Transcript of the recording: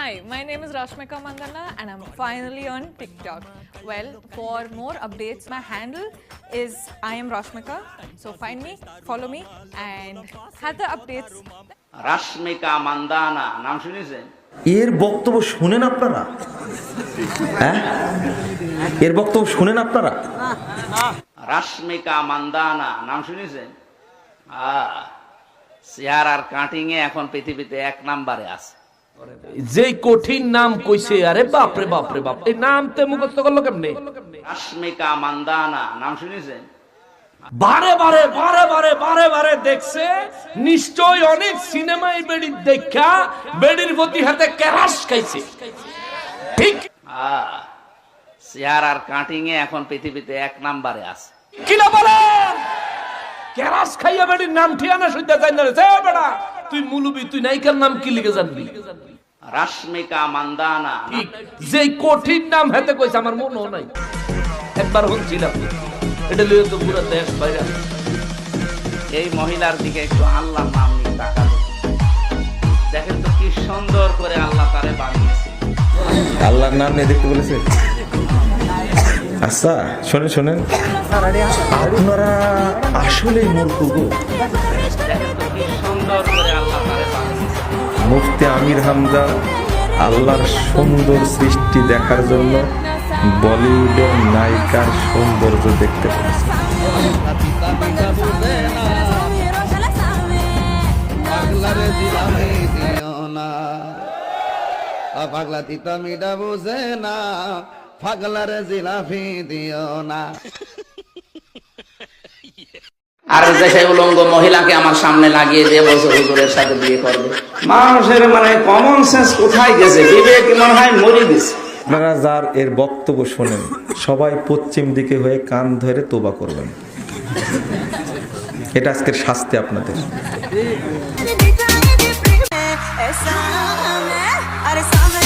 Hi, my name is Rashmika Mandana and I'm finally on TikTok. Well, for more updates, my handle is I am Rashmika. So find me, follow me, and have the updates. Rashmika Mandanna নাম শুনেছেন এর বক্তব্য শুনেন আপনারা হ্যাঁ এর বক্তব্য শুনেন আপনারা রাশমিকা মান্দানা নাম শুনেছেন চেহারার কাটিং এ এখন পৃথিবীতে এক নাম্বারে আছে যে কঠিন নাম কইছে আরে বাপ রে বাপ রে বাপ এই নাম তে মুখস্থ করল কেমনে? রাশমিকা মান্দানা নাম শুনেছেন? বারে বারে বারে বারে বারে বারে দেখছে নিশ্চয় অনেক সিনেমায় বেড়ি দেখা বেড়ির প্রতি হাতে ক্যারাস খাইছে। ঠিক? আহ, চেহারার কাটিং এ এখন পৃথিবীতে এক নাম্বারে আছে। কিনা বলেন? ক্যারাস খাইয়া বেড়ির নাম ঠিয়ানা সইতে যাই না রে বেড়া। তুই মুলুবি তুই নায়িকার নাম কি লিখে জানবি? রাশমিকা মান্দানা। ঠিক যে কঠিন নাম হাতে কইছে আমার মনও নাই। একবার শুনছিলাম এটা লিয়ে তো পুরো দেশ বাইরে এই মহিলার দিকে একটু আল্লাহ নাম নিয়ে তাকাবে দেখেন তো কি সুন্দর করে আল্লাহ তারে বানিয়েছে। আল্লাহর নাম নিয়ে দেখতে বলেছে? আচ্ছা শোনেন শোনেন। আপনারা আসলেই মূর্খ গো দেখেন তো কি সুন্দর করে মুফতি আমির হামজা আল্লাহর সুন্দর সৃষ্টি দেখার জন্য বলিউডের নায়িকার সৌন্দর্য দেখতে না। পাগলা তিতা মিডা বুঝে না, পাগলারে জিলাফি দিও না। আর দেশে উলঙ্গ মহিলাকে আমার সামনে লাগিয়ে দিয়ে বলছে হুজুরের সাথে বিয়ে করবে মানুষের মানে কমন সেন্স কোথায় গেছে বিবেক মনে হয় মরে গেছে আপনারা যার এর বক্তব্য শোনেন সবাই পশ্চিম দিকে হয়ে কান ধরে তোবা করবেন এটা আজকের শাস্তি আপনাদের abre,